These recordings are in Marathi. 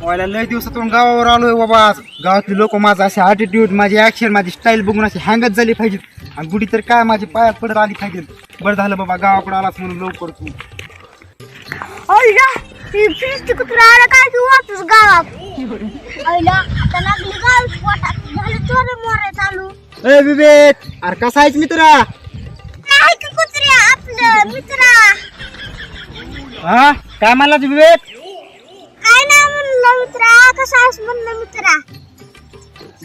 व्हायला लय दिवसातून गावावर आलोय बाबा आज. गावातले लोक माझा असे ॲटिट्यूड माझी ऍक्शन माझी स्टाईल बघून अशी हँगच झाली पाहिजे आणि गुढी तर काय माझी पायात पडत आली पाहिजे बरं झालं बाबा गावाकडे आलाच म्हणून लवकर तू. अय्या ती फिरती कुत्रा आला? काय तू वापस गावात? अय्या आता लागली गाव पोटात. झालं चोर मोर चालू. ए विवेक! अरे कसा आहेस मित्रा? नाही की कुत्र्या आपलं मित्रा? हा? काय म्हणला विवेक? मित्रा कसा आहेस म्हणलं मित्रा?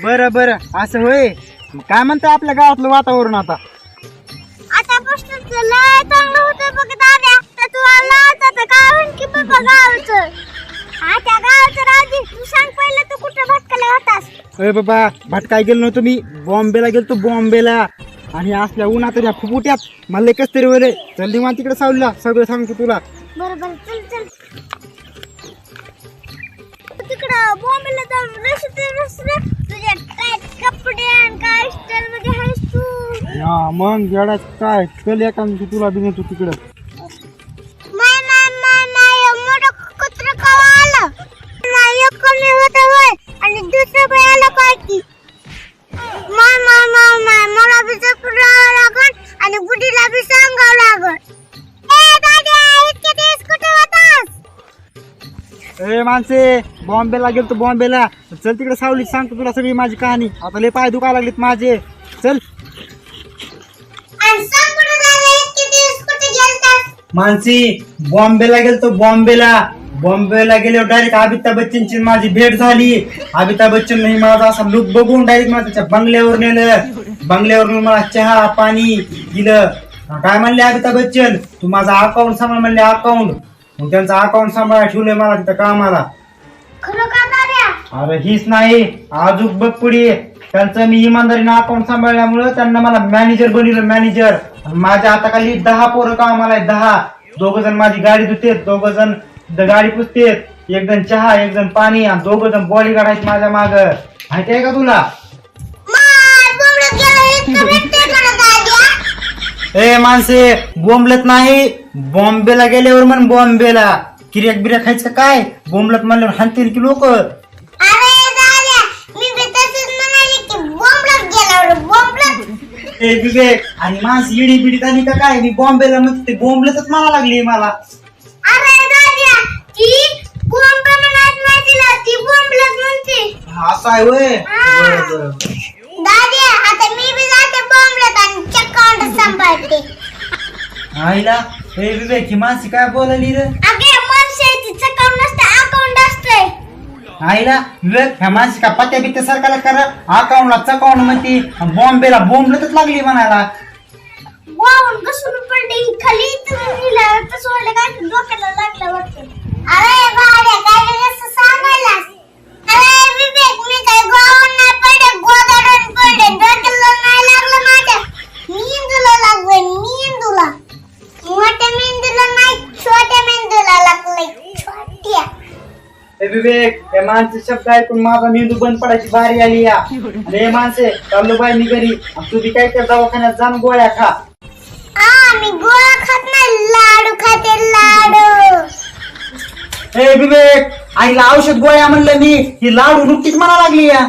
बरं बरं. असं होय. मग काय म्हणतं आपल्या गावातलं वातावरण आता? आता प्रश्न लय चांगलं होतं बघ तर तू आला होता तर काय म्हण की बाबा गावचं. हा त्या गावचं राजी तू सांग पहिलं तू कुठं भटकला होतास? अरे बाबा भटकाय गेलो नव्हतो मी. बॉम्बेला गेलतो बॉम्बेला. आणि असल्या उन्हात या फुफुट्यात मला कस तरी वरे चल निवांत तिकडे सावलीला. सगळं सांगतो तुला. बरं बरं. चल चल. इकडं बॉम्बेला जाऊन रस्ते रस्ते. तुझ्या काय कपडे आणि काय स्टाईल मध्ये आहेस तू? या मग येडा काय? चल एका तुला बी नेतो तिकडं ए माणसे बॉम्बेला गेलतो बॉम्बेला. चल तिकडे सावली सांगतो तुला सगळी माझी कहाणी. आता लय पाय दुखायला लागलेत माझे. चल. मानसी बॉम्बेला गेलतो बॉम्बेला. बॉम्बेला गेल्यावर डायरेक्ट अमिताभ बच्चनची माझी भेट झाली. अमिताभ बच्चन माझा असा लुक बघून डायरेक्ट मला त्याच्या बंगल्यावर नेलं. बंगल्यावर नेऊन मला चहा पाणी दिलं. काय म्हणले अमिताभ बच्चन? तू माझा अकाउंट सांभाळ म्हणले अकाउंट मग त्यांचा अकाउंट सांभाळा ठेवलंय मला तिथं कामाला. खरं का दाद्या अरे हीच नाही आजूक बघ पुढे. त्यांचं मी इमानदारीनं अकाउंट सांभाळल्यामुळं त्यांना मला मॅनेजर बनवलं मॅनेजर माझ्या हाताखाली दहा पोरं कामाला आहेत दहा. दोघ जण माझी गाडी धुतेत दोघ जण द- गाडी पुसतेत. एक जण चहा एक जण पाणी आणि दोघ जण बॉडी आहेत माझ्या माग. माहिती आहे का तुला? माय बोमडत गेलं इतकं भेटते का ना दाद्या ए माणसे बोंबलत नाही. बॉम्बेला गेल्यावर म्हण बॉम्बेला. किर्याक बिर्याक खायचं काय? बोंबलत म्हणल्यावर हाणतील की लोक? अरे दाद्या मी बी तसंच म्हणाले की बोंबलत गेल्यावर बोंबलत. ए विवेक आणि माणस इडी बिडी झाली का काय? मी बॉम्बेला मग ते बोंबलतच मला लागली मला. अरे दाद्या ती बोंब म्हणत नाही तिला ती बोंबलत म्हणते. असं आहे वय हा. आता मी बी जाते बोंबलत आणि चक्कावंड सांभाळते. आईला? ए विवेक ही माणसी काय बोलाली रे? अगे माणसाची चक्कावंड नसते अकाउंट असते आईला विवेक ह्या माणसी का पत्त्या बित्त्या सरकारला करा? अकाउंटला चकाउंट म्हणते बॉम्बेला बोंबलतच लागली म्हणायला. वाहून घसरून पडले ही खाली तुम्ही लिहिलं तसं वाटलं काय डोक्याला लागलं वाटतं. अरे गाड्या काय असं सांगायला विवेक या माणसे शब्द ऐकून माझा मेंदू बंद पडायची बारी आली या. आणि हे माणसे चाललो बाई मी घरी. आणि तू बी काय त्या दवाखान्यात जाऊन गोळ्या खा. आ मी गोळा खात नाही लाडू खाते लाडू. ए विवेक आईला औषध गोळ्या म्हणलं मी. ही लाडू नुकतीच म्हणा लागली या.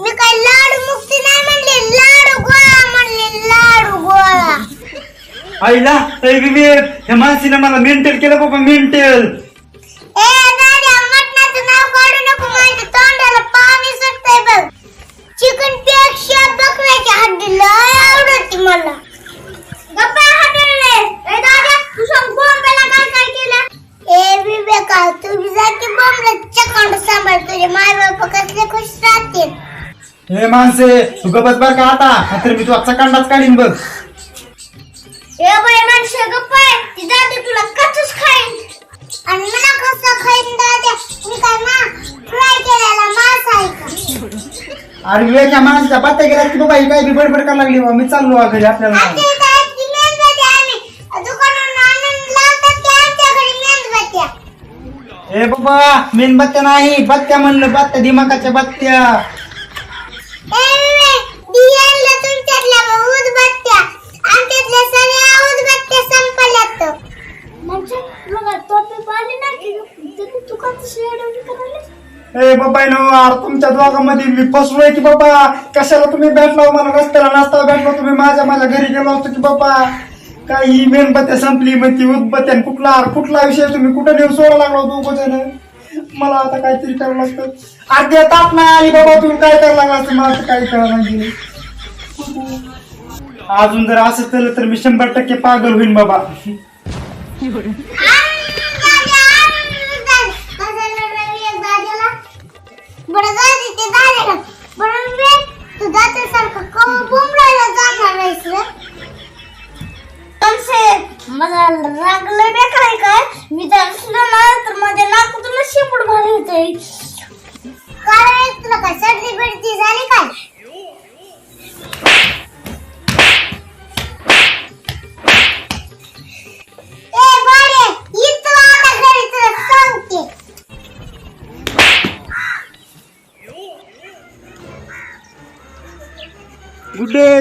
मी काय लाडू मुक्ती नाही म्हणले लाडू गोळा म्हणले लाडू गोळा. आईला ए विवेक ह्या माणसीने मला मेंटल केलं बाबा मेंटल. हे माणसे तू गबस बर का आता? नाहीतर मी तुला चकांडाच काढीन बघ. ए बाई माणसं गप्पा आहे. ती दादा तुला खाईन. आणि मला कसं खाईन दादा मी काय ना फ्राय केलेला मांस आहे का? अरे गेला बाबा ही काय बी बडबड करायला लागली. बा मी चाललो घरी आपल्याला. आमच्या इथं आहेत की मेणबत्त्या आम्ही दुकानावरून आणून लावतात की आमच्या घरी मेणबत्त्या? ए बाबा मेणबत्त्या नाही बत्त्या म्हणलं बत्त्या दिमागाच्या बत्त्या ए बाबा तुमच्या दोघांमध्ये मी फसलोय की बाबा? कशाला तुम्ही भेटला मला? रस्त्याला नाश्ता भेटला तुम्ही? माझ्या माझ्या घरी गेलो असतो की बाबा? काय ही मेणबत्त्या संपली मग ती उदबत्त्या आणि कुठला कुठला विषय? तुम्ही कुठं नेऊन सोडा लागला दोघं जण मला आता काहीतरी करावं लागतं. अर्ध्या ताप नाही आली बाबा तुम्ही काय करायला लागला मला असं काही कळलं नाही. अजून जर असं केलं तर मी शंभर टक्के पागल होईन बाबा.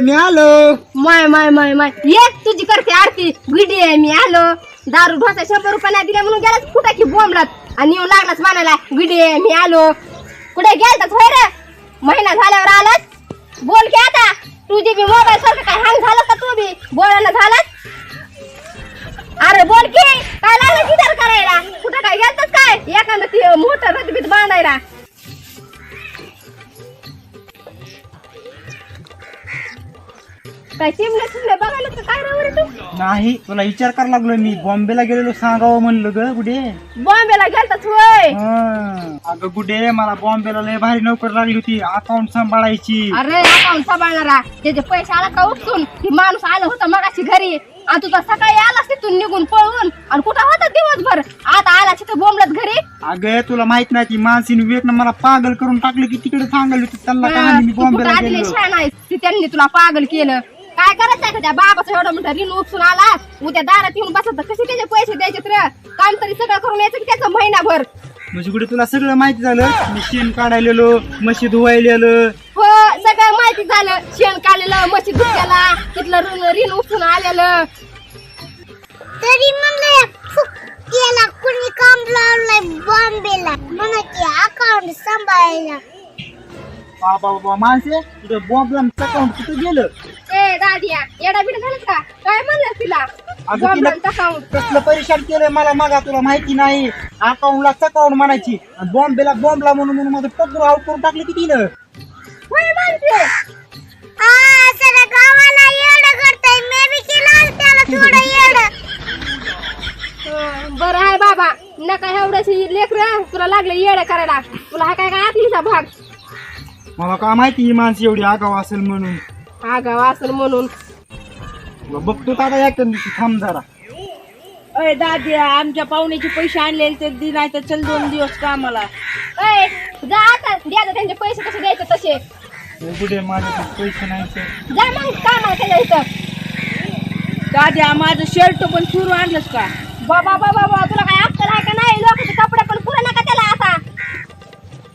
मी आलो. माय माय माय माय. एक तुझी करते आरती. गुडी आहे मी आलो. दारू ढोसा शंभर रुपये नाही दिल्या म्हणून गेलाच कुठे की बोंबलात? आणि येऊन लागलाच म्हणायला विडी आहे मी आलो. कुठे गेलताच होय रे? महिना झाल्यावर आलाच बोल की आता. तुझी बी मोबाईल सारखं काय हँग झालं का तू बी? बोलायला झालाच अरे बोल की. काय लागलं विचार करायला? कुठं काय गेलतच काय? एखादं ती मोठं रथबीत बांधायला. काय चिमल्या चिमल्या बघायला का काय तू? नाही तुला विचार करायला लागलो मी. बॉम्बेला गेलेलो सांगावं म्हणलं ग गुडे. बॉम्बेला गेलताच होय. अगं गुडे मला बॉम्बेला लय भारी नोकरी लागली होती. अकाउंट सांभाळायची. अरे अकाउंट सांभाळणारा त्याचे पैसे आला का ती माणूस आला होता मगाशी घरी. आणि तुझा सकाळी आलास तिथून निघून पळून. आणि कुठं होता दिवसभर? आता आला तिथं बोंबलत घरी? अगं तुला माहीत नाही ती मानसीने विवेकनं मला पागल करून टाकलं की तिकडे सांगायला होती. त्यांना काय मी तू कुठं बॉम्बेला आलेली गेलो शाळा नाही ती त्यांनी तुला पागल केलं. काय करायचं का त्या बाबाचं एवढं मोठं ऋण उपसून आला. उद्या दारात येऊन बसत कसे त्याचे पैसे द्यायचे तर? काम तरी सगळं करून यायचं की त्याचं महिनाभर? म्हणजे कुठे तुला सगळं माहिती झालं? मी शेण काढायलेलो म्हशी धुवायलेलं. हो सगळं माहिती झालं. शेण काढलेलं मशी धुतल्याला तिथलं ऋण ऋण उपसून आलेलं. तरी म्हणलं केला कुणी काम लावलंय बॉम्बेला. म्हणा की अकाउंट सांभाळायला. बाबा बाबा माणसे तुझं बॉम्बला अकाउंट कुठं गेलं? ए दादिया येडा बिडा झालं का? काय म्हणलं तिला? अगं तिला बॉम्बलांचं account. कसलं परेशान केलंय मला मागा तुला माहिती नाही. अकाउंटला अकाउंट म्हणायची? बॉम्बेला बॉम्बला म्हणून म्हणून माझं आउट करून टाकलं की तिनं. होय माणसे. हा सगळ्या गावाला येडं करताय. मी बी केलं त्याला थोडं येडं. हं, बरं आहे बाबा. नका एवढ्याशी लेकर तुला लागलं येडं करायला. तुला हा काय काय आतलीचा भाग? मला काय माहिती ही माणसं एवढी आगाव असेल म्हणून? आगाव असेल म्हणून. बघतो का आता एक दिवशी थांब जरा. अय दादी आमच्या पाहुण्याचे पैसे आणलेले ते दि नाही तर चल दोन दिवस कामाला. ए जा आता द्या त्यांचे पैसे कसे द्यायचे तसे. हे कुठे माझ्याकडे पैसे नाही तर. जा मग कामाला त्याच्या इथं. दादी माझं शर्ट पण चुरू आणलंस का? बाबा बाबा बाबा तुला काय अक्कल आहे का नाही? लोकांचे कपडे पण पुरे नका त्याला.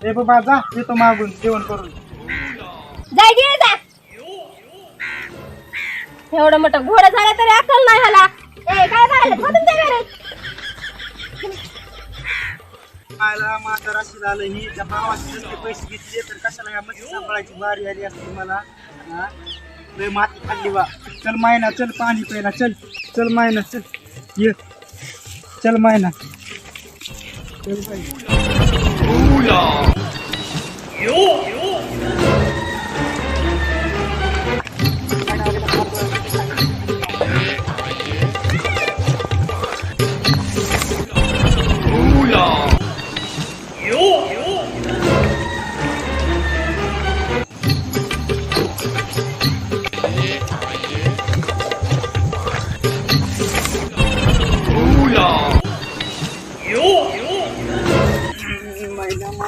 ए बाबा जा येतो मागून जेवण करून. जाय गे जा. एवढं मोठं घोडं झालं तरी अक्कल नाही ह्याला. ए काय झालं हो तुमच्या झालं ही. त्या भावाचे नुसते पैसे घेतले तर कशाला या मच्छी सांभाळायची बारी आली असते मला? हा? लय माती खाल्ली बा. चल मायना चल पाणी प्यायला चल. चल मायना चल. ये. चल मायना. चल बाई. महिना माझी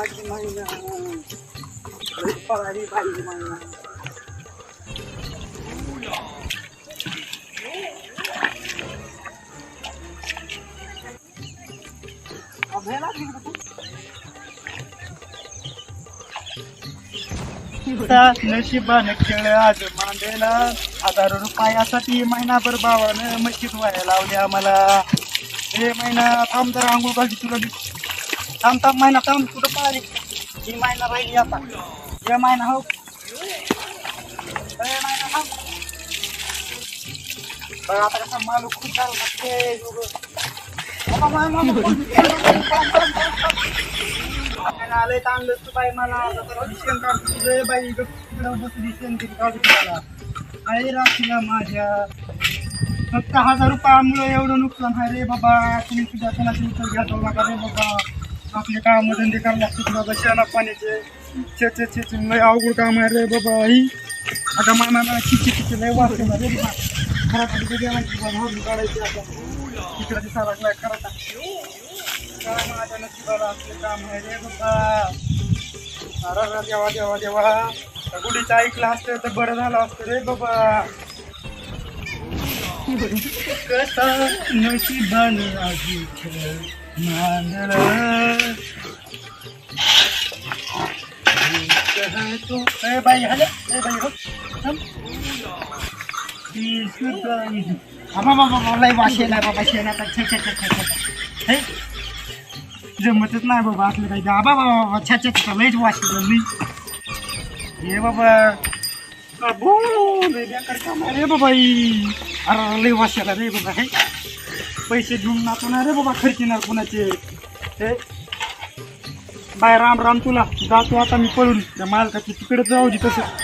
महिना लय पळाली बाई महिना अभ्याला गेली का तू? नशिबाने खेळ आज मांडेला हजार रुपयासाठी महिनाभर भावानं मशीद व्हायला लावल्या मला हे महिना थांब जरा आंघोळ घालची तुला बी. थांब थांब महिना थांब कुठं पाहिजे ही महिना राहिली आता हे महिना हो हे महिना हो बघा आता कसा मालू खूप चालू लागते बाबा, मा- मा- मा- आलंय ताणलं तू बाई मला आता तर दिसेल का तुझे बाई इकडं तिकडं बसू दिसेल किती काढू तुम्हाला आई राखीला माझ्या फक्त हजार रुपयामुळे एवढं नुकसान आहे रे बाबा तुम्ही तुझ्या कोणाची उचल घ्या जाऊ नका रे बाबा आपले काम धंदे लागतात बाबा शेणा पाण्याचे छे छे छे छे लय अवघड काम आहे रे बाबा ही. आता मामाला चिची चिची लय वाचते ना रे बाबा घरात आधी गेला की बाबा भरून काढायची आता. तिकडे दिसा लागलाय खरं काय माझ्या नशिबाला असले काम आहे रे बाबा. अरे देवा देवा देवा. गुढीचं ऐकलं असतं तर बरं झालं असतं रे बाबा. कसा नशिबानं आधी खेळ जमतच नाही बाबा असलं काही आबा बाबा बाबा छा छा लयच वाशे मी हे बाबा अबो रे बाबा अरे लय वाशाला रे बाबा हे पैसे घेऊन नातो ना रे बाबा खर्चिणार कुणाचे. हे? बाय राम राम तुला. जातो आता मी पळून. त्या मालकाची तिकडे जाऊ दे तसं.